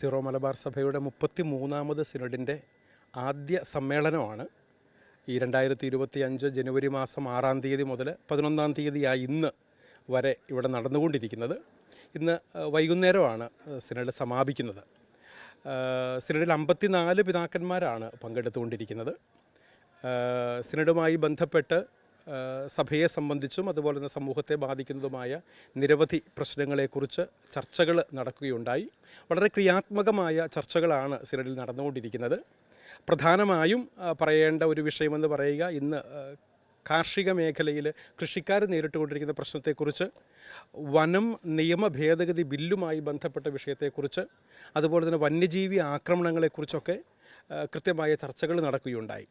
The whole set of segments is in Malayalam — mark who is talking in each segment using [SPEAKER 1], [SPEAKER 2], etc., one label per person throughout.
[SPEAKER 1] സിറോ മലബാർ സഭയുടെ മുപ്പത്തി മൂന്നാമത് സിനഡിന്റെ ആദ്യ സമ്മേളനമാണ്. ഈ രണ്ടായിരത്തി ഇരുപത്തി അഞ്ച് ജനുവരി മാസം ആറാം തീയതി മുതൽ പതിനൊന്നാം തീയതിയായി ഇന്ന് വരെ ഇവിടെ നടന്നുകൊണ്ടിരിക്കുന്നത്. ഇന്ന് വൈകുന്നേരമാണ് സിനഡ് സമാപിക്കുന്നത്. സിനഡിൽ അമ്പത്തിനാല് പിതാക്കന്മാരാണ് പങ്കെടുത്തുകൊണ്ടിരിക്കുന്നത്. സിനഡുമായി ബന്ധപ്പെട്ട് സഭയെ സംബന്ധിച്ചും അതുപോലെ തന്നെ സമൂഹത്തെ ബാധിക്കുന്നതുമായ നിരവധി പ്രശ്നങ്ങളെക്കുറിച്ച് ചർച്ചകൾ നടക്കുകയുണ്ടായി. വളരെ ക്രിയാത്മകമായ ചർച്ചകളാണ് സിനഡിൽ നടന്നുകൊണ്ടിരിക്കുന്നത്. പ്രധാനമായും പറയേണ്ട ഒരു വിഷയമെന്ന് പറയുക ഇന്ന് കാർഷിക മേഖലയിൽ കൃഷിക്കാർ നേരിട്ടുകൊണ്ടിരിക്കുന്ന പ്രശ്നത്തെക്കുറിച്ച് വനം നിയമ ഭേദഗതി ബില്ലുമായി ബന്ധപ്പെട്ട വിഷയത്തെക്കുറിച്ച് അതുപോലെ തന്നെ വന്യജീവി ആക്രമണങ്ങളെക്കുറിച്ചൊക്കെ കൃത്യമായ ചർച്ചകൾ നടക്കുകയുണ്ടായി.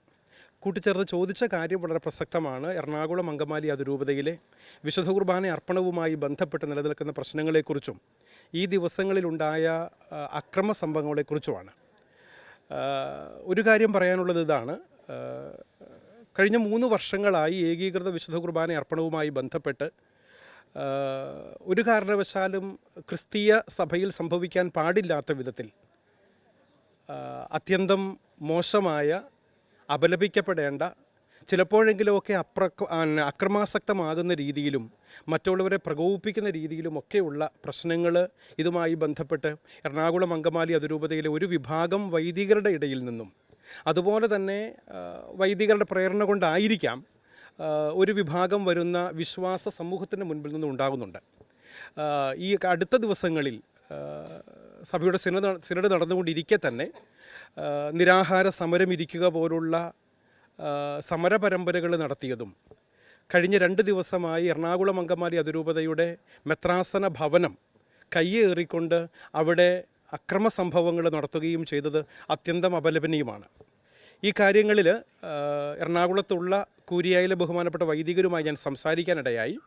[SPEAKER 1] കൂട്ടിച്ചേർത്ത് ചോദിച്ച കാര്യം വളരെ പ്രസക്തമാണ്. എറണാകുളം അങ്കമാലി അതിരൂപതയിലെ വിശുദ്ധ കുർബാന അർപ്പണവുമായി ബന്ധപ്പെട്ട് നിലനിൽക്കുന്ന പ്രശ്നങ്ങളെക്കുറിച്ചും ഈ ദിവസങ്ങളിലുണ്ടായ അക്രമ സംഭവങ്ങളെക്കുറിച്ചുമാണ്. ഒരു കാര്യം പറയാനുള്ളത് ഇതാണ്. കഴിഞ്ഞ മൂന്ന് വർഷങ്ങളായി ഏകീകൃത വിശുദ്ധ കുർബാന അർപ്പണവുമായി ബന്ധപ്പെട്ട് ഒരു കാരണവശാലും ക്രിസ്തീയ സഭയിൽ സംഭവിക്കാൻ പാടില്ലാത്ത വിധത്തിൽ അത്യന്തം മോശമായ അപലപിക്കപ്പെടേണ്ട. ചിലപ്പോഴെങ്കിലുമൊക്കെ അപ്ര അക്രമാസക്തമാകുന്ന രീതിയിലും മറ്റുള്ളവരെ പ്രകോപിപ്പിക്കുന്ന രീതിയിലുമൊക്കെയുള്ള പ്രശ്നങ്ങൾ ഇതുമായി ബന്ധപ്പെട്ട് എറണാകുളം അങ്കമാലി അതിരൂപതയിലെ ഒരു വിഭാഗം വൈദികരുടെ ഇടയിൽ നിന്നും അതുപോലെ തന്നെ വൈദികരുടെ പ്രേരണ കൊണ്ടായിരിക്കാം ഒരു വിഭാഗം വരുന്ന വിശ്വാസ സമൂഹത്തിന് മുൻപിൽ നിന്നും ഉണ്ടാകുന്നുണ്ട്. ഈ അടുത്ത ദിവസങ്ങളിൽ സഭയുടെ സിനഡ് സിനഡ് നടന്നുകൊണ്ടിരിക്കെ തന്നെ നിരാഹാര സമരം ഇരിക്കുക പോലുള്ള സമരപരമ്പരകൾ സമര പരമ്പരകൾ നടത്തിയതും കഴിഞ്ഞ രണ്ട് ദിവസമായി എറണാകുളം അങ്കമാലി അതിരൂപതയുടെ മെത്രാസന ഭവനം കയ്യേറിക്കൊണ്ട് അവിടെ അക്രമ സംഭവങ്ങൾ നടത്തുകയും ചെയ്തത് അത്യന്തം അപലപനീയമാണ്. ഈ കാര്യങ്ങളിൽ എറണാകുളത്തുള്ള കൂരിയായിലെ ബഹുമാനപ്പെട്ട വൈദികരുമായി ഞാൻ സംസാരിക്കാനിടയായി.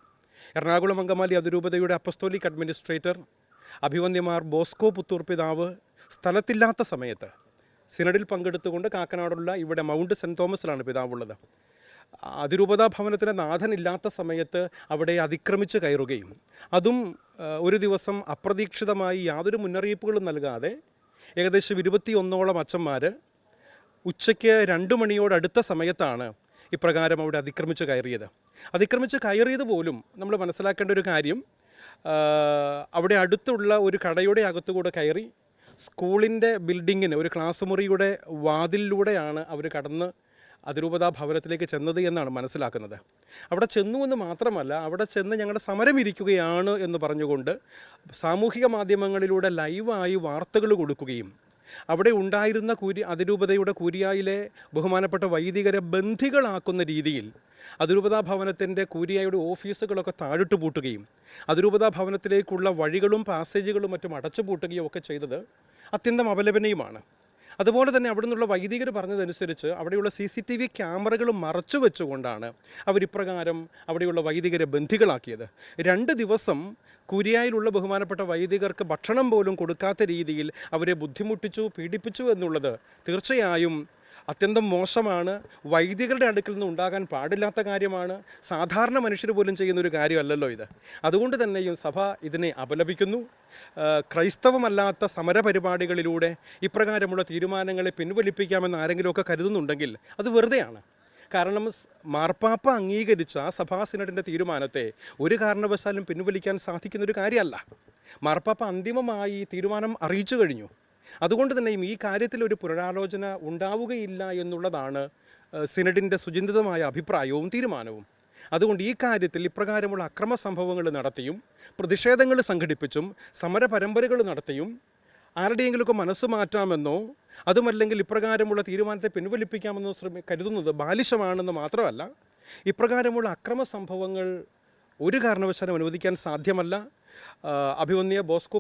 [SPEAKER 1] എറണാകുളം അങ്കമാലി അതിരൂപതയുടെ അപ്പസ്തോലിക് അഡ്മിനിസ്ട്രേറ്റർ അഭിവന്യമാർ ബോസ്കോ പുത്തൂർ പിതാവ് സ്ഥലത്തില്ലാത്ത സമയത്ത് സിനഡിൽ പങ്കെടുത്തുകൊണ്ട് കാക്കനാടുള്ള ഇവിടെ മൗണ്ട് സെന്റ് തോമസിലാണ് പിതാവുള്ളത്. അതിരൂപതാ ഭവനത്തിന് നാഥനില്ലാത്ത സമയത്ത് അവിടെ അതിക്രമിച്ച് കയറുകയും അതും ഒരു ദിവസം അപ്രതീക്ഷിതമായി യാതൊരു മുന്നറിയിപ്പുകളും നൽകാതെ ഏകദേശം ഇരുപത്തിയൊന്നോളം അച്ഛന്മാർ ഉച്ചയ്ക്ക് രണ്ട് മണിയോടടുത്ത സമയത്താണ് ഇപ്രകാരം അവിടെ അതിക്രമിച്ച് കയറിയത്. അതിക്രമിച്ച് കയറിയത് പോലും നമ്മൾ മനസ്സിലാക്കേണ്ട ഒരു കാര്യം അവിടെ അടുത്തുള്ള ഒരു കടയുടെ അകത്തുകൂടെ കയറി സ്കൂളിന്റെ ബിൽഡിങ്ങിന് ഒരു ക്ലാസ് മുറിയുടെ വാതിലിലൂടെയാണ് അവർ കടന്ന് അതിരൂപതാ ഭവനത്തിലേക്ക് ചെന്നത് എന്നാണ് മനസ്സിലാക്കുന്നത്. അവിടെ ചെന്നു എന്ന് മാത്രമല്ല അവിടെ ചെന്ന് ഞങ്ങളുടെ സമരം ഇരിക്കുകയാണ് എന്ന് പറഞ്ഞുകൊണ്ട് സാമൂഹിക മാധ്യമങ്ങളിലൂടെ ലൈവായി വാർത്തകൾ കൊടുക്കുകയും അവിടെ ഉണ്ടായിരുന്ന കൂരി അതിരൂപതയുടെ കൂരിയായിലെ ബഹുമാനപ്പെട്ട വൈദികരെ ബന്ധികളാക്കുന്ന രീതിയിൽ അതിരൂപതാ ഭവനത്തിന്റെ കൂരിയായുടെ ഓഫീസുകളൊക്കെ താഴിട്ട് പൂട്ടുകയും അതിരൂപതാ ഭവനത്തിലേക്കുള്ള വഴികളും പാസേജുകളും മറ്റും അടച്ചു പൂട്ടുകയും ഒക്കെ ചെയ്തത് അത്യന്തം അപലപനീയമാണ്. അതുപോലെ തന്നെ അവിടെ നിന്നുള്ള വൈദികർ പറഞ്ഞതനുസരിച്ച് അവിടെയുള്ള സി സി ടി വി ക്യാമറകൾ മറച്ചു വെച്ചുകൊണ്ടാണ് അവരിപ്രകാരം അവിടെയുള്ള വൈദികരെ ബന്ധികളാക്കിയത്. രണ്ട് ദിവസം കുരിയായിലുള്ള ബഹുമാനപ്പെട്ട വൈദികർക്ക് ഭക്ഷണം പോലും കൊടുക്കാത്ത രീതിയിൽ അവരെ ബുദ്ധിമുട്ടിച്ചു പീഡിപ്പിച്ചു എന്നുള്ളത് തീർച്ചയായും അത്യന്തം മോശമാണ്. വൈദികരുടെ അടുക്കിൽ നിന്ന് ഉണ്ടാകാൻ പാടില്ലാത്ത കാര്യമാണ്. സാധാരണ മനുഷ്യർ പോലും ചെയ്യുന്ന ഒരു കാര്യമല്ലല്ലോ ഇത്. അതുകൊണ്ട് തന്നെയും സഭ ഇതിനെ അപലപിക്കുന്നു. ക്രൈസ്തവമല്ലാത്ത സമരപരിപാടികളിലൂടെ ഇപ്രകാരമുള്ള തീരുമാനങ്ങളെ പിൻവലിപ്പിക്കാമെന്ന് ആരെങ്കിലുമൊക്കെ കരുതുന്നുണ്ടെങ്കിൽ അത് വെറുതെയാണ്. കാരണം മാർപ്പാപ്പ അംഗീകരിച്ച സഭാ സിനഡിന്റെ തീരുമാനത്തെ ഒരു കാരണവശാലും പിൻവലിക്കാൻ സാധിക്കുന്നൊരു കാര്യമല്ല. മാർപ്പാപ്പ അന്തിമമായി തീരുമാനം അറിയിച്ചു കഴിഞ്ഞു. അതുകൊണ്ട് തന്നെയും ഈ കാര്യത്തിൽ ഒരു പുനരാലോചന ഉണ്ടാവുകയില്ല എന്നുള്ളതാണ് സിനഡിന്റെ സുചിന്തിതമായ അഭിപ്രായവും തീരുമാനവും. അതുകൊണ്ട് ഈ കാര്യത്തിൽ ഇപ്രകാരമുള്ള അക്രമ സംഭവങ്ങൾ നടത്തിയും പ്രതിഷേധങ്ങൾ സംഘടിപ്പിച്ചും സമര പരമ്പരകൾ നടത്തിയും ആരുടെയെങ്കിലുമൊക്കെ മനസ്സ് മാറ്റാമെന്നോ അതുമല്ലെങ്കിൽ ഇപ്രകാരമുള്ള തീരുമാനത്തെ പിൻവലിപ്പിക്കാമെന്നോ ശ്രമി കരുതുന്നത് ബാലിശമാണെന്ന് മാത്രമല്ല ഇപ്രകാരമുള്ള അക്രമ സംഭവങ്ങൾ ഒരു കാരണവശാലും അനുവദിക്കാൻ സാധ്യമല്ല. അഭിമന്യ ബോസ്കോ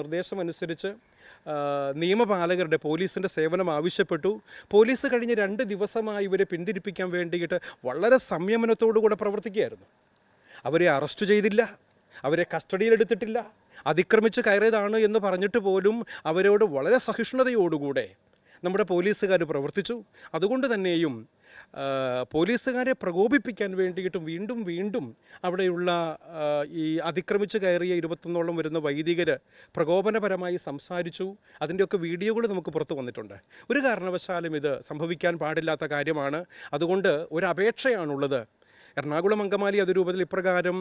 [SPEAKER 1] നിർദ്ദേശം ആ, നിയമപാലകരുടെ പോലീസിന്റെ സേവനം ആവശ്യപ്പെട്ടു. പോലീസ് കഴിഞ്ഞ രണ്ട് ദിവസമായി ഇവരെ പിന്തിരിപ്പിക്കാൻ വേണ്ടിയിട്ട് വളരെ സംയമനത്തോടുകൂടെ പ്രവർത്തിക്കുകയായിരുന്നു. അവരെ അറസ്റ്റ് ചെയ്തില്ല. അവരെ കസ്റ്റഡിയിലെടുത്തിട്ടില്ല അതിക്രമിച്ച് കയറിയതാണ് എന്ന് പറഞ്ഞിട്ട് പോലും അവരോട് വളരെ സഹിഷ്ണുതയോടുകൂടെ നമ്മുടെ പോലീസുകാർ പ്രവർത്തിച്ചു. അതുകൊണ്ട് തന്നെയും പോലീസുകാരെ പ്രകോപിപ്പിക്കാൻ വേണ്ടിയിട്ടും വീണ്ടും വീണ്ടും അവിടെയുള്ള ഈ അതിക്രമിച്ച് കയറിയ ഇരുപത്തൊന്നോളം വരുന്ന വൈദികർ പ്രകോപനപരമായി സംസാരിച്ചു. അതിന്റെയൊക്കെ വീഡിയോകൾ നമുക്ക് പുറത്തു വന്നിട്ടുണ്ട്. ഒരു കാരണവശാലും ഇത് സംഭവിക്കാൻ പാടില്ലാത്ത കാര്യമാണ്. അതുകൊണ്ട് ഒരു അപേക്ഷയാണുള്ളത്. എറണാകുളം അങ്കമാലി അതിരൂപത്തിൽ ഇപ്രകാരം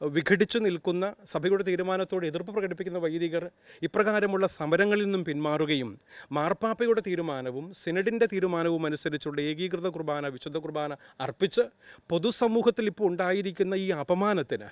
[SPEAKER 1] വിഘടിച്ചു നിൽക്കുന്ന സഭയുടെ തീരുമാനത്തോട് എതിർപ്പ് പ്രകടിപ്പിക്കുന്ന വൈദികർ ഇപ്രകാരമുള്ള സമരങ്ങളിൽ നിന്നും പിന്മാറുകയും മാർപ്പാപ്പയുടെ തീരുമാനവും സിനഡിന്റെ തീരുമാനവും അനുസരിച്ചുള്ള ഏകീകൃത കുർബാന വിശുദ്ധ കുർബാന അർപ്പിച്ച് പൊതുസമൂഹത്തിൽ ഇപ്പോൾ ഉണ്ടായിരിക്കുന്ന ഈ അപമാനത്തിന്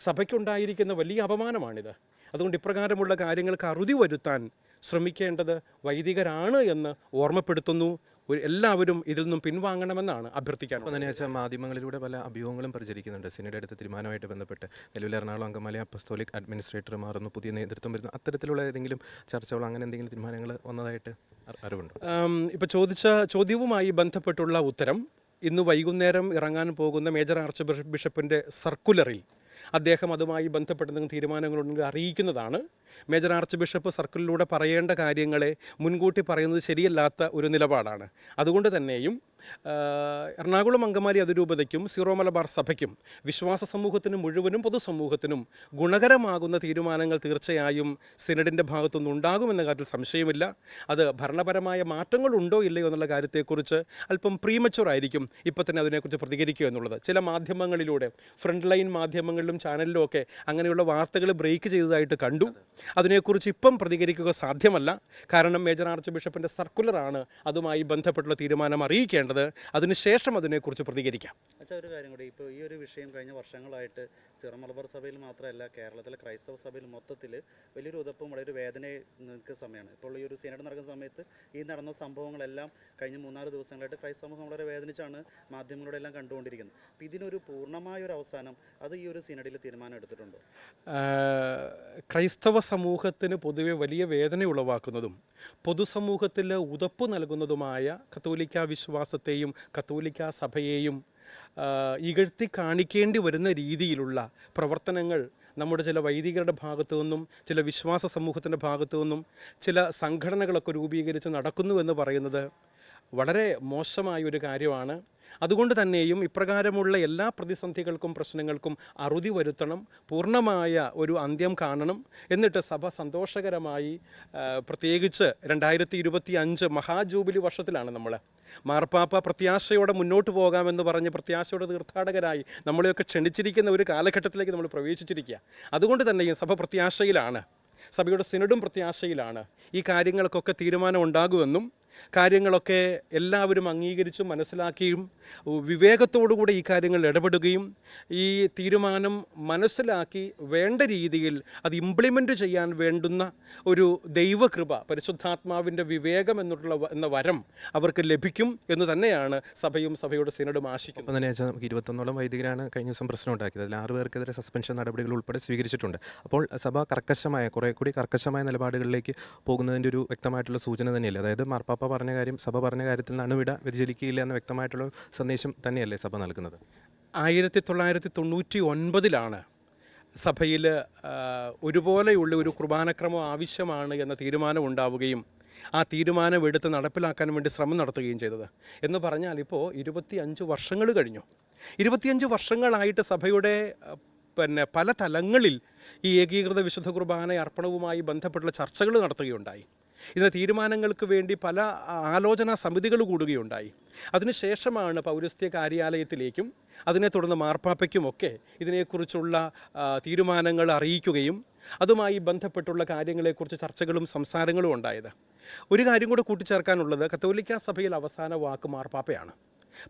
[SPEAKER 1] സഭയ്ക്കുണ്ടായിരിക്കുന്ന വലിയ അപമാനമാണിത്. അതുകൊണ്ട് ഇപ്രകാരമുള്ള കാര്യങ്ങൾക്ക് അറുതി വരുത്താൻ ശ്രമിക്കേണ്ടത് വൈദികരാണ് എന്ന് ഓർമ്മപ്പെടുത്തുന്നു. എല്ലാവരും ഇതിൽ നിന്നും പിൻവാങ്ങണമെന്നാണ്
[SPEAKER 2] അഭ്യർത്ഥിക്കാൻ അതിനുശേഷം മാധ്യമങ്ങളിലൂടെ പല അഭ്യൂഹങ്ങളും പ്രചരിക്കുന്നുണ്ട്. സിനഡ് അടുത്ത തീരുമാനമായിട്ട് ബന്ധപ്പെട്ട് നിലവിൽ എറണാകുളം അങ്കമാലി അപ്പസ്തോലിക് അഡ്മിനിസ്ട്രേറ്റർ മാറുന്നു. പുതിയ നേതൃത്വം വരുന്നു. അത്തരത്തിലുള്ള ഏതെങ്കിലും ചർച്ചകൾ അങ്ങനെ എന്തെങ്കിലും തീരുമാനങ്ങൾ വന്നതായിട്ട് അറിവുണ്ട്?
[SPEAKER 1] ഇപ്പോൾ ചോദിച്ച ചോദ്യവുമായി ബന്ധപ്പെട്ടുള്ള ഉത്തരം ഇന്ന് വൈകുന്നേരം ഇറങ്ങാൻ പോകുന്ന മേജർ ആർച്ച് ബിഷ- ബിഷപ്പിന്റെ സർക്കുലറിൽ അദ്ദേഹം അതുമായി ബന്ധപ്പെട്ട എന്തെങ്കിലും തീരുമാനങ്ങളുണ്ടെങ്കിൽ അറിയിക്കുന്നതാണ്. മേജർ ആർച്ച് ബിഷപ്പ് സർക്കിളിലൂടെ പറയേണ്ട കാര്യങ്ങളെ മുൻകൂട്ടി പറയുന്നത് ശരിയല്ലാത്ത ഒരു നിലപാടാണ്. അതുകൊണ്ട് തന്നെയും എറണാകുളം അങ്കമാലി അതിരൂപതയ്ക്കും സീറോ മലബാർ സഭയ്ക്കും വിശ്വാസ സമൂഹത്തിനും മുഴുവനും പൊതുസമൂഹത്തിനും ഗുണകരമാകുന്ന തീരുമാനങ്ങൾ തീർച്ചയായും സിനഡിന്റെ ഭാഗത്തുനിന്ന് ഉണ്ടാകുമെന്ന കാര്യത്തിൽ സംശയമില്ല. അത് ഭരണപരമായ മാറ്റങ്ങൾ ഉണ്ടോ ഇല്ലയോ എന്നുള്ള കാര്യത്തെക്കുറിച്ച് അല്പം പ്രീമച്ചുർ ആയിരിക്കും ഇപ്പോൾ തന്നെ അതിനെക്കുറിച്ച് പ്രതികരിക്കുക എന്നുള്ളത്. ചില മാധ്യമങ്ങളിലൂടെ ഫ്രണ്ട് ലൈൻ മാധ്യമങ്ങളിലും ചാനലിലും ഒക്കെ അങ്ങനെയുള്ള വാർത്തകൾ ബ്രേക്ക് ചെയ്തതായിട്ട് കണ്ടു. അതിനെക്കുറിച്ച് ഇപ്പം പ്രതികരിക്കുക സാധ്യമല്ല. കാരണം മേജർ ആർച്ച് ബിഷപ്പിന്റെ സർക്കുലറാണ് അതുമായി ബന്ധപ്പെട്ടുള്ള തീരുമാനം അറിയിക്കേണ്ടത്. അതിനുശേഷം അതിനെക്കുറിച്ച് പ്രതികരിക്കാം.
[SPEAKER 3] അച്ഛാ ഒരു കാര്യം കൂടി. ഇപ്പോൾ ഈ ഒരു വിഷയം കഴിഞ്ഞ വർഷങ്ങളായിട്ട് സിറോ മലബാർ സഭയിൽ മാത്രമല്ല കേരളത്തിലെ ക്രൈസ്തവ സഭയിൽ മൊത്തത്തിൽ വലിയൊരു ഉതപ്പും വളരെ വേദന നിൽക്കുന്ന സമയമാണ് ഇപ്പോൾ ഈ ഒരു സിനഡ് നടക്കുന്ന സമയത്ത് ഈ നടന്ന സംഭവങ്ങളെല്ലാം കഴിഞ്ഞ മൂന്നാൽ ദിവസങ്ങളായിട്ട് ക്രൈസ്തവ സമൂഹം വളരെ വേദനിച്ചാണ് മാധ്യമങ്ങളുടെ എല്ലാം കണ്ടുകൊണ്ടിരിക്കുന്നത്. അപ്പോൾ ഇതിനൊരു പൂർണമായ ഒരു അവസാനം അത് ഈ ഒരു സിനഡിൽ തീരുമാനം എടുത്തിട്ടുണ്ടോ?
[SPEAKER 1] ക്രൈസ്തവ സമൂഹത്തിന് പൊതുവെ വലിയ വേദന ഉളവാക്കുന്നതും പൊതുസമൂഹത്തിൽ ഉതപ്പ് നൽകുന്നതുമായ കത്തോലിക്ക വിശ്വാസത്തെയും കത്തോലിക്ക സഭയെയും ഇകഴ്ത്തി കാണിക്കേണ്ടി വരുന്ന രീതിയിലുള്ള പ്രവർത്തനങ്ങൾ നമ്മുടെ ചില വൈദികരുടെ ഭാഗത്തു നിന്നും ചില വിശ്വാസ സമൂഹത്തിന്റെ ഭാഗത്തു നിന്നും ചില സംഘടനകളൊക്കെ രൂപീകരിച്ച് നടക്കുന്നുവെന്ന് പറയുന്നത് വളരെ മോശമായ ഒരു കാര്യമാണ്. അതുകൊണ്ട് തന്നെയും ഇപ്രകാരമുള്ള എല്ലാ പ്രതിസന്ധികൾക്കും പ്രശ്നങ്ങൾക്കും അറുതി വരുത്തണം പൂർണമായ ഒരു അന്ത്യം കാണണം എന്നിട്ട് സഭ സന്തോഷകരമായി പ്രത്യേകിച്ച് രണ്ടായിരത്തി ഇരുപത്തി അഞ്ച് മഹാജൂബിലി വർഷത്തിലാണ് നമ്മൾ മാർപ്പാപ്പ പ്രത്യാശയോടെ മുന്നോട്ട് പോകാമെന്ന് പറഞ്ഞ് പ്രത്യാശയോടെ തീർത്ഥാടകരായി നമ്മളെയൊക്കെ ക്ഷണിച്ചിരിക്കുന്ന ഒരു കാലഘട്ടത്തിലേക്ക് നമ്മൾ പ്രവേശിച്ചിരിക്കുക. അതുകൊണ്ട് തന്നെയും സഭ പ്രത്യാശയിലാണ്. സഭയുടെ സിനഡും പ്രത്യാശയിലാണ്. ഈ കാര്യങ്ങൾക്കൊക്കെ തീരുമാനം ഉണ്ടാകുമെന്നും കാര്യങ്ങളൊക്കെ എല്ലാവരും അംഗീകരിച്ചും മനസ്സിലാക്കിയും വിവേകത്തോടുകൂടി ഈ കാര്യങ്ങളിൽ ഇടപെടുകയും ഈ തീരുമാനം മനസ്സിലാക്കി വേണ്ട രീതിയിൽ അത് ഇംപ്ലിമെന്റ് ചെയ്യാൻ വേണ്ടുന്ന ഒരു ദൈവകൃപ പരിശുദ്ധാത്മാവിന്റെ വിവേകം എന്നുള്ള എന്ന വരം അവർക്ക് ലഭിക്കും എന്ന് തന്നെയാണ് സഭയും സഭയുടെ സിനഡും ആശിക്കുന്നത്.
[SPEAKER 2] അപ്പം തന്നെ നമുക്ക് ഇരുപത്തൊന്നോളം വൈദികരാണ് കഴിഞ്ഞ ദിവസം പ്രശ്നം ഉണ്ടാക്കിയത്. അതിൽ ആറ് പേർക്കെതിരെ സസ്പെൻഷൻ നടപടികൾ ഉൾപ്പെടെ സ്വീകരിച്ചിട്ടുണ്ട്. അപ്പോൾ സഭ കർക്കശമായ കുറേ കൂടി കർക്കശമായ നിലപാടുകളിലേക്ക് പോകുന്നതിന്റെ ഒരു വ്യക്തമായിട്ടുള്ള സൂചന തന്നെയല്ലേ? അതായത് മാർപ്പാപ്പ പറഞ്ഞ കാര്യം സഭ പറഞ്ഞ കാര്യത്തിൽ നിന്ന് അണുവിട വ്യതിചലിക്കുകയില്ല എന്ന വ്യക്തമായിട്ടുള്ള സന്ദേശം തന്നെയല്ലേ സഭ നൽകുന്നത്?
[SPEAKER 1] ആയിരത്തി തൊള്ളായിരത്തി തൊണ്ണൂറ്റി ഒൻപതിലാണ് സഭയിൽ ഒരുപോലെയുള്ള ഒരു കുർബാനക്രമം ആവശ്യമാണ് എന്ന തീരുമാനം ഉണ്ടാവുകയും ആ തീരുമാനം എടുത്ത് നടപ്പിലാക്കാൻ വേണ്ടി ശ്രമം നടത്തുകയും ചെയ്തത്. എന്ന് പറഞ്ഞാൽ ഇപ്പോൾ ഇരുപത്തി അഞ്ച് വർഷങ്ങൾ കഴിഞ്ഞു. ഇരുപത്തിയഞ്ച് വർഷങ്ങളായിട്ട് സഭയുടെ പിന്നെ പല തലങ്ങളിൽ ഈ ഏകീകൃത വിശുദ്ധ കുർബാന അർപ്പണവുമായി ബന്ധപ്പെട്ടുള്ള ചർച്ചകൾ നടത്തുകയുണ്ടായി. ഇതിന് തീരുമാനങ്ങൾക്ക് വേണ്ടി പല ആലോചനാ സമിതികൾ കൂടുകയുണ്ടായി. അതിനുശേഷമാണ് പൗരസ്ത്യ കാര്യാലയത്തിലേക്കും അതിനെ തുടർന്ന് മാർപ്പാപ്പയ്ക്കുമൊക്കെ ഇതിനെക്കുറിച്ചുള്ള തീരുമാനങ്ങൾ അറിയിക്കുകയും അതുമായി ബന്ധപ്പെട്ടുള്ള കാര്യങ്ങളെക്കുറിച്ച് ചർച്ചകളും സംസാരങ്ങളും ഉണ്ടായത്. ഒരു കാര്യം കൂടെ കൂട്ടിച്ചേർക്കാനുള്ളത് കത്തോലിക്ക സഭയിൽ അവസാന വാക്ക് മാർപ്പാപ്പയാണ്.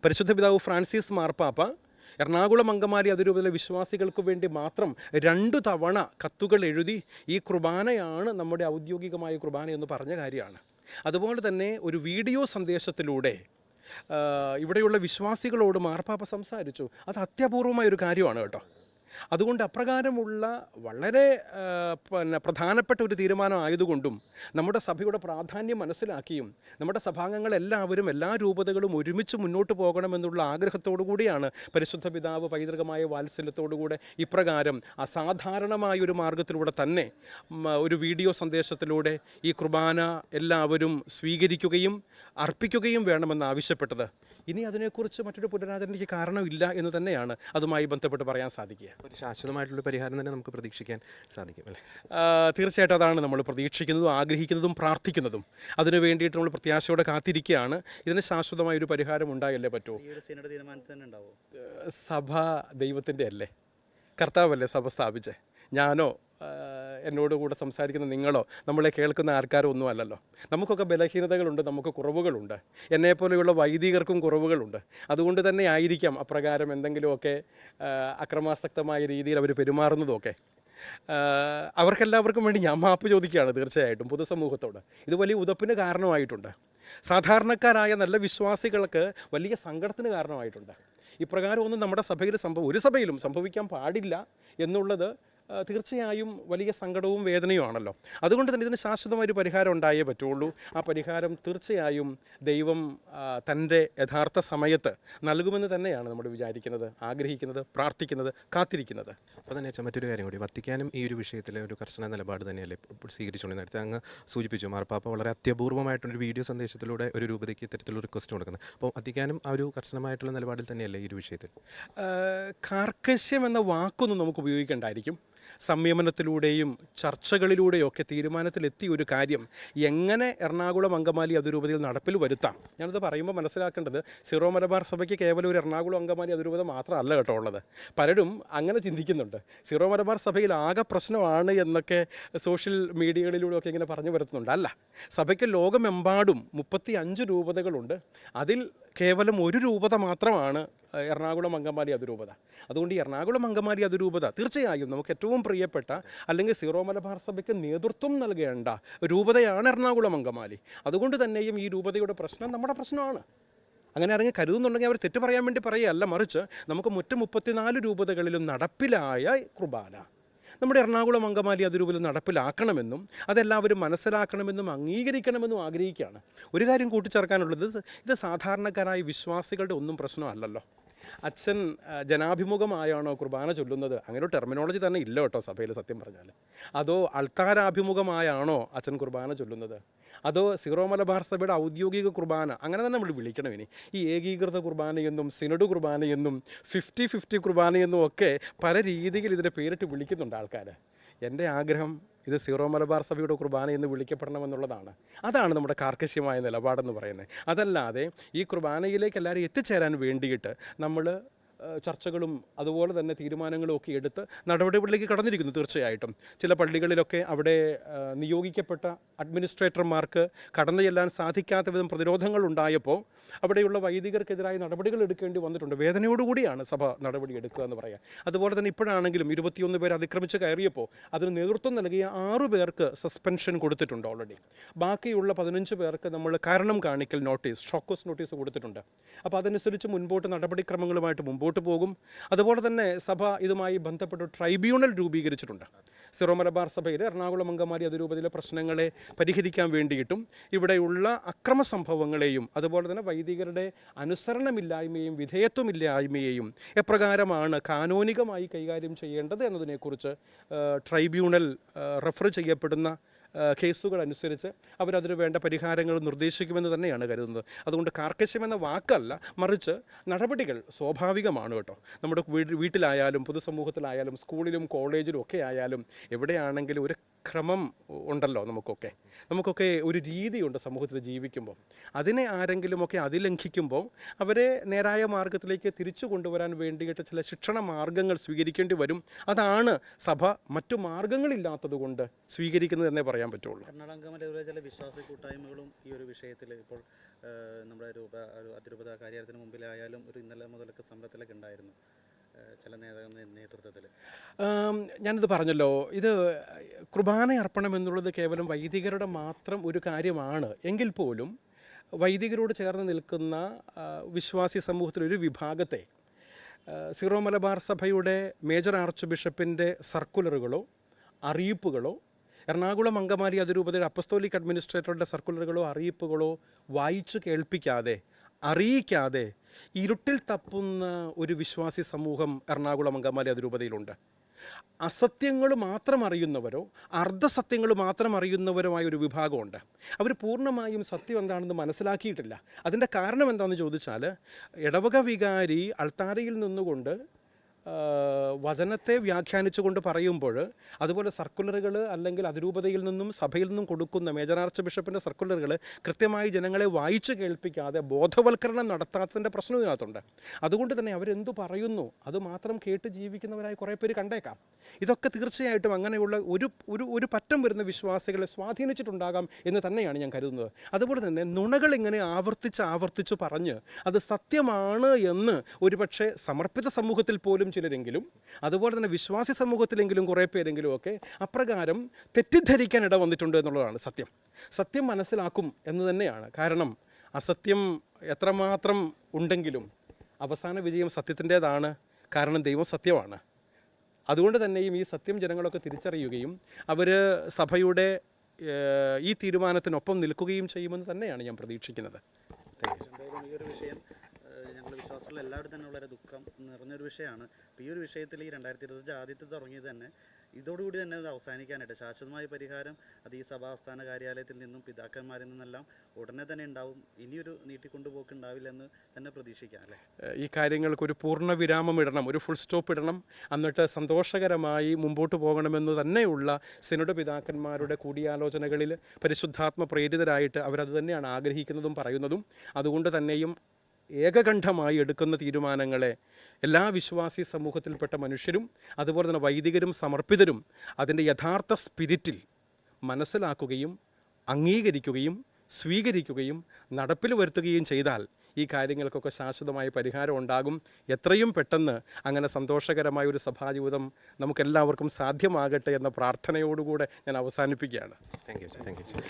[SPEAKER 1] പരിശുദ്ധ പിതാവ് ഫ്രാൻസിസ് മാർപ്പാപ്പ എറണാകുളം അങ്കമാലി അതിരൂപതയിലെ വിശ്വാസികൾക്ക് വേണ്ടി മാത്രം രണ്ടു തവണ കത്തുകൾ എഴുതി ഈ കുർബാനയാണ് നമ്മുടെ ഔദ്യോഗികമായ കുർബാന എന്ന് പറഞ്ഞ കാര്യമാണ്. അതുപോലെ തന്നെ ഒരു വീഡിയോ സന്ദേശത്തിലൂടെ ഇവിടെയുള്ള വിശ്വാസികളോട് മാർപ്പാപ്പ സംസാരിച്ചു. അത് അത്യപൂർവമായ ഒരു കാര്യമാണ് കേട്ടോ. അതുകൊണ്ട് അപ്രകാരമുള്ള വളരെ പിന്നെ പ്രധാനപ്പെട്ട ഒരു തീരുമാനം ആയതുകൊണ്ടും നമ്മുടെ സഭയുടെ പ്രാധാന്യം മനസ്സിലാക്കിയും നമ്മുടെ സഭാംഗങ്ങൾ എല്ലാവരും എല്ലാ രൂപതകളും ഒരുമിച്ച് മുന്നോട്ട് പോകണമെന്നുള്ള ആഗ്രഹത്തോടു കൂടിയാണ് പരിശുദ്ധ പിതാവ് പൈതൃകമായ വാത്സല്യത്തോടുകൂടെ ഇപ്രകാരം അസാധാരണമായ ഒരു മാർഗത്തിലൂടെ തന്നെ ഒരു വീഡിയോ സന്ദേശത്തിലൂടെ ഈ കുർബാന എല്ലാവരും സ്വീകരിക്കുകയും അർപ്പിക്കുകയും വേണമെന്ന് ആവശ്യപ്പെട്ടത് ഇനി അതിനെക്കുറിച്ച് മറ്റൊരു പുനരാചരണയ്ക്ക് കാരണമില്ല എന്ന് തന്നെയാണ് അതുമായി ബന്ധപ്പെട്ട് പറയാൻ സാധിക്കുക.
[SPEAKER 2] ഒരു ശാശ്വതമായിട്ടുള്ള പരിഹാരം തന്നെ നമുക്ക് പ്രതീക്ഷിക്കാൻ സാധിക്കും അല്ലേ?
[SPEAKER 1] തീർച്ചയായിട്ടും അതാണ് നമ്മൾ പ്രതീക്ഷിക്കുന്നതും ആഗ്രഹിക്കുന്നതും പ്രാർത്ഥിക്കുന്നതും. അതിനു വേണ്ടിയിട്ട് നമ്മൾ പ്രത്യാശയോടെ കാത്തിരിക്കുകയാണ്. ഇതിന് ശാശ്വതമായ ഒരു പരിഹാരം ഉണ്ടായല്ലേ പറ്റൂ?
[SPEAKER 3] ഈ ഒരു സിനഡ് തന്നെ ഉണ്ടാവും?
[SPEAKER 1] സഭ ദൈവത്തിന്റെ അല്ലേ? കർത്താവല്ലേ സഭ സ്ഥാപിച്ചേ? ഞാനോ എന്നോട് കൂടെ സംസാരിക്കുന്ന നിങ്ങളോ നമ്മളെ കേൾക്കുന്ന ആൾക്കാരോ ഒന്നും അല്ലല്ലോ നമുക്കൊക്കെ ബലഹീനതകളുണ്ട് നമുക്ക് കുറവുകളുണ്ട്. എന്നെപ്പോലെയുള്ള വൈദികർക്കും കുറവുകളുണ്ട്. അതുകൊണ്ട് തന്നെ ആയിരിക്കാം അപ്രകാരം എന്തെങ്കിലുമൊക്കെ അക്രമാസക്തമായ രീതിയിൽ അവർ പെരുമാറുന്നതൊക്കെ. അവർക്കെല്ലാവർക്കും വേണ്ടി ഞാൻ മാപ്പ് ചോദിക്കുകയാണ് തീർച്ചയായിട്ടും പൊതുസമൂഹത്തോട്. ഇത് വലിയ ഉതപ്പിന് കാരണമായിട്ടുണ്ട്. സാധാരണക്കാരായ നല്ല വിശ്വാസികൾക്ക് വലിയ സങ്കടത്തിന് കാരണമായിട്ടുണ്ട്. ഇപ്രകാരം ഒന്നും നമ്മുടെ സഭയിൽ സംഭവം ഒരു സഭയിലും സംഭവിക്കാൻ പാടില്ല എന്നുള്ളത് തീർച്ചയായും വലിയ സങ്കടവും വേദനയുമാണല്ലോ അതുകൊണ്ട് തന്നെ ഇതിന് ശാശ്വതമായ ഒരു പരിഹാരം ഉണ്ടായേ പറ്റുള്ളൂ. ആ പരിഹാരം തീർച്ചയായും ദൈവം തന്റെ യഥാർത്ഥ സമയത്ത് നൽകുമെന്ന് തന്നെയാണ് നമ്മൾ വിചാരിക്കുന്നത് ആഗ്രഹിക്കുന്നത് പ്രാർത്ഥിക്കുന്നത് കാത്തിരിക്കുന്നത്.
[SPEAKER 2] അപ്പോൾ തന്നെ മറ്റൊരു കാര്യം കൂടി. വത്തിക്കാനും ഈ ഒരു വിഷയത്തിലെ ഒരു കർശന നിലപാട് തന്നെയല്ലേ ഇപ്പോൾ സ്വീകരിച്ചുകൊണ്ട് നേരത്തെ അങ്ങ് സൂചിപ്പിച്ചു മാർപ്പാപ്പ വളരെ അത്യപൂർവമായിട്ടൊരു വീഡിയോ സന്ദേശത്തിലൂടെ ഒരു രൂപതയ്ക്ക് ഇത്തരത്തിലുള്ള റിക്വസ്റ്റ് കൊടുക്കുന്നത് അപ്പോൾ വത്തിക്കാനും ആ ഒരു കർശനമായിട്ടുള്ള നിലപാടിൽ തന്നെയല്ലേ ഈ ഒരു വിഷയത്തിൽ?
[SPEAKER 1] കാർക്കശ്യം എന്ന വാക്കൊന്നും നമുക്ക് ഉപയോഗിക്കേണ്ടായിരിക്കും. സംയമനത്തിലൂടെയും ചർച്ചകളിലൂടെയും ഒക്കെ തീരുമാനത്തിലെത്തിയ ഒരു കാര്യം എങ്ങനെ എറണാകുളം അങ്കമാലി അതിരൂപതയിൽ നടപ്പിൽ വരുത്താം? ഞാനത് പറയുമ്പോൾ മനസ്സിലാക്കേണ്ടത് സിറോ മലബാർ സഭയ്ക്ക് കേവലം ഒരു എറണാകുളം അങ്കമാലി അതിരൂപത മാത്രമല്ല കേട്ടോ ഉള്ളത്. പലരും അങ്ങനെ ചിന്തിക്കുന്നുണ്ട്. സിറോ മലബാർ സഭയിൽ ആകെ പ്രശ്നമാണ് എന്നൊക്കെ സോഷ്യൽ മീഡിയകളിലൂടെ ഒക്കെ ഇങ്ങനെ പറഞ്ഞു വരുത്തുന്നുണ്ട്. അല്ല സഭയ്ക്ക് ലോകമെമ്പാടും മുപ്പത്തി അഞ്ച് രൂപതകളുണ്ട്. അതിൽ കേവലം ഒരു രൂപത മാത്രമാണ് എറണാകുളം അങ്കമാലി അതിരൂപത. അതുകൊണ്ട് ഈ എറണാകുളം അങ്കമാലി അതിരൂപത തീർച്ചയായും നമുക്ക് ഏറ്റവും പ്രിയപ്പെട്ട അല്ലെങ്കിൽ സീറോ മലബാർ സഭയ്ക്ക് നേതൃത്വം നൽകേണ്ട രൂപതയാണ് എറണാകുളം അങ്കമാലി. അതുകൊണ്ട് തന്നെയും ഈ രൂപതയുടെ പ്രശ്നം നമ്മുടെ പ്രശ്നമാണ്. അങ്ങനെ ഇറങ്ങി കരുതുന്നുണ്ടെങ്കിൽ അവർ തെറ്റ് പറയാൻ വേണ്ടി പറയുകയല്ല മറിച്ച് നമുക്ക് മുറ്റ മുപ്പത്തിനാല് രൂപതകളിലും നടപ്പിലായ കുർബാന. നമ്മുടെ എറണാകുളം അങ്കമാലി അതിരൂപയിൽ നടപ്പിലാക്കണമെന്നും അതെല്ലാവരും മനസ്സിലാക്കണമെന്നും അംഗീകരിക്കണമെന്നും ആഗ്രഹിക്കുകയാണ്. ഒരു കാര്യം കൂട്ടിച്ചേർക്കാനുള്ളത് ഇത് സാധാരണക്കാരായ വിശ്വാസികളുടെ ഒന്നും പ്രശ്നമല്ലല്ലോ. അച്ഛൻ ജനാഭിമുഖമായാണോ കുർബാന ചൊല്ലുന്നത്? അങ്ങനെ ഒരു ടെർമിനോളജി തന്നെ ഇല്ല കേട്ടോ സഭയിൽ സത്യം പറഞ്ഞാൽ അതോ അൾത്താരാഭിമുഖമായാണോ അച്ഛൻ കുർബാന ചൊല്ലുന്നത്? അതോ സിറോ മലബാർ സഭയുടെ ഔദ്യോഗിക കുർബാന? അങ്ങനെ തന്നെ നമ്മൾ വിളിക്കണം ഇനി. ഈ ഏകീകൃത കുർബാനയെന്നും സിനഡ് കുർബാനയെന്നും ഫിഫ്റ്റി ഫിഫ്റ്റി കുർബാനയെന്നും ഒക്കെ പല രീതിയിൽ ഇതിനെ പേരിട്ട് വിളിക്കുന്നുണ്ട് ആൾക്കാർ എന്റെ ആഗ്രഹം ഇത് സീറോ മലബാർ സഭയുടെ കുർബാന എന്ന് വിളിക്കപ്പെടണമെന്നുള്ളതാണ്. അതാണ് നമ്മുടെ കാർക്കശ്യമായ നിലപാടെന്ന് പറയുന്നത്. അതല്ലാതെ ഈ കുർബാനയിലേക്ക് എല്ലാവരും എത്തിച്ചേരാൻ വേണ്ടിയിട്ട് നമ്മൾ ചർച്ചകളും അതുപോലെ തന്നെ തീരുമാനങ്ങളും ഒക്കെ എടുത്ത് നടപടികളിലേക്ക് കടന്നിരിക്കുന്നു തീർച്ചയായിട്ടും. ചില പള്ളികളിലൊക്കെ അവിടെ നിയോഗിക്കപ്പെട്ട അഡ്മിനിസ്ട്രേറ്റർമാർക്ക് കടന്നു ചെല്ലാൻ സാധിക്കാത്ത വിധം പ്രതിരോധങ്ങൾ ഉണ്ടായപ്പോൾ അവിടെയുള്ള വൈദികർക്കെതിരായ നടപടികൾ എടുക്കേണ്ടി വന്നിട്ടുണ്ട്. വേദനയോടുകൂടിയാണ് സഭ നടപടി എടുക്കുക എന്ന് പറയാം. അതുപോലെ തന്നെ ഇപ്പോഴാണെങ്കിലും ഇരുപത്തിയൊന്ന് പേർ അതിക്രമിച്ച് കയറിയപ്പോൾ അതിന് നേതൃത്വം നൽകിയ ആറു പേർക്ക് സസ്പെൻഷൻ കൊടുത്തിട്ടുണ്ട് ഓൾറെഡി ബാക്കിയുള്ള പതിനഞ്ച് പേർക്ക് നമ്മൾ കാരണം കാണിക്കൽ നോട്ടീസ് ഷോക്കോസ് നോട്ടീസ് കൊടുത്തിട്ടുണ്ട്. അപ്പോൾ അതനുസരിച്ച് മുൻപോട്ട് നടപടിക്രമങ്ങളുമായിട്ട് മുമ്പോട്ട് പോകും. അതുപോലെ തന്നെ സഭ ഇതുമായി ബന്ധപ്പെട്ട് ട്രൈബ്യൂണൽ രൂപീകരിച്ചിട്ടുണ്ട്. സിറോ മലബാർ സഭയിൽ എറണാകുളം അങ്കമാലി അതിരൂപതയിലെ പ്രശ്നങ്ങളെ പരിഹരിക്കാൻ വേണ്ടിയിട്ടും ഇവിടെയുള്ള അക്രമ സംഭവങ്ങളെയും അതുപോലെ തന്നെ വൈദികരുടെ അനുസരണമില്ലായ്മയും വിധേയത്വമില്ലായ്മയെയും എപ്രകാരമാണ് കാനോനികമായി കൈകാര്യം ചെയ്യേണ്ടത് എന്നതിനെക്കുറിച്ച് ട്രൈബ്യൂണൽ റെഫർ ചെയ്യപ്പെടുന്ന കേസുകൾ അനുസരിച്ച് അവരതിന് വേണ്ട പരിഹാരങ്ങൾ നിർദ്ദേശിക്കുമെന്ന് തന്നെയാണ് കരുതുന്നത്. അതുകൊണ്ട് കാർക്കശ്യമെന്ന വാക്കല്ല മറിച്ച് നടപടികൾ സ്വാഭാവികമാണ് കേട്ടോ. നമ്മുടെ വീട് വീട്ടിലായാലും പൊതുസമൂഹത്തിലായാലും സ്കൂളിലും കോളേജിലും ഒക്കെ ആയാലും എവിടെയാണെങ്കിലും ഒരു ക്രമം ഉണ്ടല്ലോ നമുക്കൊക്കെ. നമുക്കൊക്കെ ഒരു രീതിയുണ്ട് സമൂഹത്തിൽ ജീവിക്കുമ്പോൾ അതിനെ ആരെങ്കിലുമൊക്കെ അതിലംഘിക്കുമ്പോൾ അവരെ നേരായ മാർഗത്തിലേക്ക് തിരിച്ചു കൊണ്ടുവരാൻ വേണ്ടിയിട്ട് ചില ശിക്ഷണ മാർഗങ്ങൾ സ്വീകരിക്കേണ്ടി വരും. അതാണ് സഭ മറ്റു മാർഗങ്ങളില്ലാത്തത് കൊണ്ട് സ്വീകരിക്കുന്നത് എന്നേ പറയാൻ പറ്റുള്ളൂ.
[SPEAKER 3] ചില വിശ്വാസ കൂട്ടായ്മകളും ഈ ഒരു വിഷയത്തിൽ ഇപ്പോൾ നമ്മുടെ രൂപ അതിരൂപത കാര്യത്തിന് മുമ്പിലായാലും ഒരു ഇന്നലെ മുതലൊക്കെ സമരത്തിലൊക്കെ ഉണ്ടായിരുന്നു ചില നേതാക്കളുടെ നേതൃത്വത്തിൽ
[SPEAKER 1] ഞാനിത് പറഞ്ഞല്ലോ. ഇത് കുർബാന അർപ്പണം എന്നുള്ളത് കേവലം വൈദികരുടെ മാത്രം ഒരു കാര്യമാണ്. എങ്കിൽ പോലും വൈദികരോട് ചേർന്ന് നിൽക്കുന്ന വിശ്വാസി സമൂഹത്തിലൊരു വിഭാഗത്തെ സീറോ മലബാർ സഭയുടെ മേജർ ആർച്ച് ബിഷപ്പിന്റെ സർക്കുലറുകളോ അറിയിപ്പുകളോ എറണാകുളം അങ്കമാലി അതിരൂപതയുടെ അപ്പസ്തോലിക് അഡ്മിനിസ്ട്രേറ്ററുടെ സർക്കുലറുകളോ അറിയിപ്പുകളോ വായിച്ചു കേൾപ്പിക്കാതെ അറിയിക്കാതെ ഇരുട്ടിൽ തപ്പുന്ന ഒരു വിശ്വാസി സമൂഹം എറണാകുളം അങ്കമാലി അതിരൂപതയിലുണ്ട്. അസത്യങ്ങൾ മാത്രം അറിയുന്നവരോ അർദ്ധസത്യങ്ങൾ മാത്രം അറിയുന്നവരുമായ ഒരു വിഭാഗമുണ്ട്. അവർ പൂർണമായും സത്യം എന്താണെന്ന് മനസ്സിലാക്കിയിട്ടില്ല. അതിന്റെ കാരണം എന്താണെന്ന് ചോദിച്ചാൽ ഇടവക വികാരി അൾത്താരയിൽ നിന്നുകൊണ്ട് വചനത്തെ വ്യാഖ്യാനിച്ചുകൊണ്ട് പറയുമ്പോൾ അതുപോലെ സർക്കുലറുകൾ അല്ലെങ്കിൽ അതിരൂപതയിൽ നിന്നും സഭയിൽ നിന്നും കൊടുക്കുന്ന മേജർ ആർച്ച് ബിഷപ്പിന്റെ സർക്കുലറുകൾ കൃത്യമായി ജനങ്ങളെ വായിച്ചു കേൾപ്പിക്കാതെ ബോധവൽക്കരണം നടത്താത്തതിന്റെ പ്രശ്നം ഇതിനകത്തുണ്ട്. അതുകൊണ്ട് തന്നെ അവരെന്തു പറയുന്നു അത് മാത്രം കേട്ട് ജീവിക്കുന്നവരായി കുറേ പേര് കണ്ടേക്കാം. ഇതൊക്കെ തീർച്ചയായിട്ടും അങ്ങനെയുള്ള ഒരു ഒരു ഒരു പറ്റം വരുന്ന വിശ്വാസികളെ സ്വാധീനിച്ചിട്ടുണ്ടാകാം എന്ന് തന്നെയാണ് ഞാൻ കരുതുന്നത്. അതുപോലെ തന്നെ നുണകൾ ഇങ്ങനെ ആവർത്തിച്ച് ആവർത്തിച്ച് പറഞ്ഞ് അത് സത്യമാണ് എന്ന് ഒരുപക്ഷെ സമർപ്പിത സമൂഹത്തിൽ പോലും ചിലരെങ്കിലും അതുപോലെ തന്നെ വിശ്വാസി സമൂഹത്തിലെങ്കിലും കുറേ പേരെങ്കിലും ഒക്കെ അപ്രകാരം തെറ്റിദ്ധരിക്കാൻ ഇട വന്നിട്ടുണ്ട് എന്നുള്ളതാണ് സത്യം. സത്യം മനസ്സിലാക്കും എന്ന് തന്നെയാണ്. കാരണം അസത്യം എത്രമാത്രം ഉണ്ടെങ്കിലും അവസാന വിജയം സത്യത്തിന്റേതാണ്. കാരണം ദൈവം സത്യമാണ്. അതുകൊണ്ട് തന്നെയും ഈ സത്യം ജനങ്ങളൊക്കെ തിരിച്ചറിയുകയും അവർ സഭയുടെ ഈ തീരുമാനത്തിനൊപ്പം നിൽക്കുകയും ചെയ്യുമെന്ന് തന്നെയാണ് ഞാൻ പ്രതീക്ഷിക്കുന്നത്.
[SPEAKER 3] ഈ ഒരു വിഷയം ഞങ്ങൾ വിശ്വാസത്തിൽ എല്ലാവരും തന്നെ വളരെ ദുഃഖം നിറഞ്ഞൊരു വിഷയമാണ്. അപ്പോൾ ഈ ഒരു വിഷയത്തിൽ ഈ രണ്ടായിരത്തി ഇരുപത്തഞ്ച് ആദ്യത്തെ തുടങ്ങിയത് തന്നെ ഇതോടുകൂടി തന്നെ അത് അവസാനിക്കാനായിട്ട് ശാശ്വതമായ പരിഹാരം അത് ഈ സഭാസ്ഥാന കാര്യാലയത്തിൽ നിന്നും പിതാക്കന്മാരിൽ നിന്നെല്ലാം ഉടനെ തന്നെ ഉണ്ടാവും. ഇനിയൊരു നീട്ടിക്കൊണ്ടുപോക്ക് ഉണ്ടാവില്ലെന്ന് തന്നെ പ്രതീക്ഷിക്കാം അല്ലേ?
[SPEAKER 1] ഈ കാര്യങ്ങൾക്ക് ഒരു പൂർണ വിരാമം ഇടണം ഒരു ഫുൾ സ്റ്റോപ്പ് ഇടണം. എന്നിട്ട് സന്തോഷകരമായി മുമ്പോട്ട് പോകണമെന്ന് തന്നെയുള്ള സിനോഡ് പിതാക്കന്മാരുടെ കൂടിയാലോചനകളിൽ പരിശുദ്ധാത്മ പ്രേരിതരായിട്ട് അവരത് തന്നെയാണ് ആഗ്രഹിക്കുന്നതും പറയുന്നതും. അതുകൊണ്ട് തന്നെയും ഏകകണ്ഠമായി എടുക്കുന്ന തീരുമാനങ്ങളെ എല്ലാ വിശ്വാസി സമൂഹത്തിൽപ്പെട്ട മനുഷ്യരും അതുപോലെ തന്നെ വൈദികരും സമർപ്പിതരും അതിന്റെ യഥാർത്ഥ സ്പിരിറ്റിൽ മനസ്സിലാക്കുകയും അംഗീകരിക്കുകയും സ്വീകരിക്കുകയും നടപ്പിൽ വരുത്തുകയും ചെയ്താൽ ഈ കാര്യങ്ങൾക്കൊക്കെ ശാശ്വതമായ പരിഹാരം ഉണ്ടാകും. എത്രയും പെട്ടെന്ന് അങ്ങനെ സന്തോഷകരമായ ഒരു സഭാജീവിതം നമുക്കെല്ലാവർക്കും സാധ്യമാകട്ടെ എന്ന പ്രാർത്ഥനയോടുകൂടെ ഞാൻ അവസാനിപ്പിക്കുകയാണ്.
[SPEAKER 2] Thank you thank you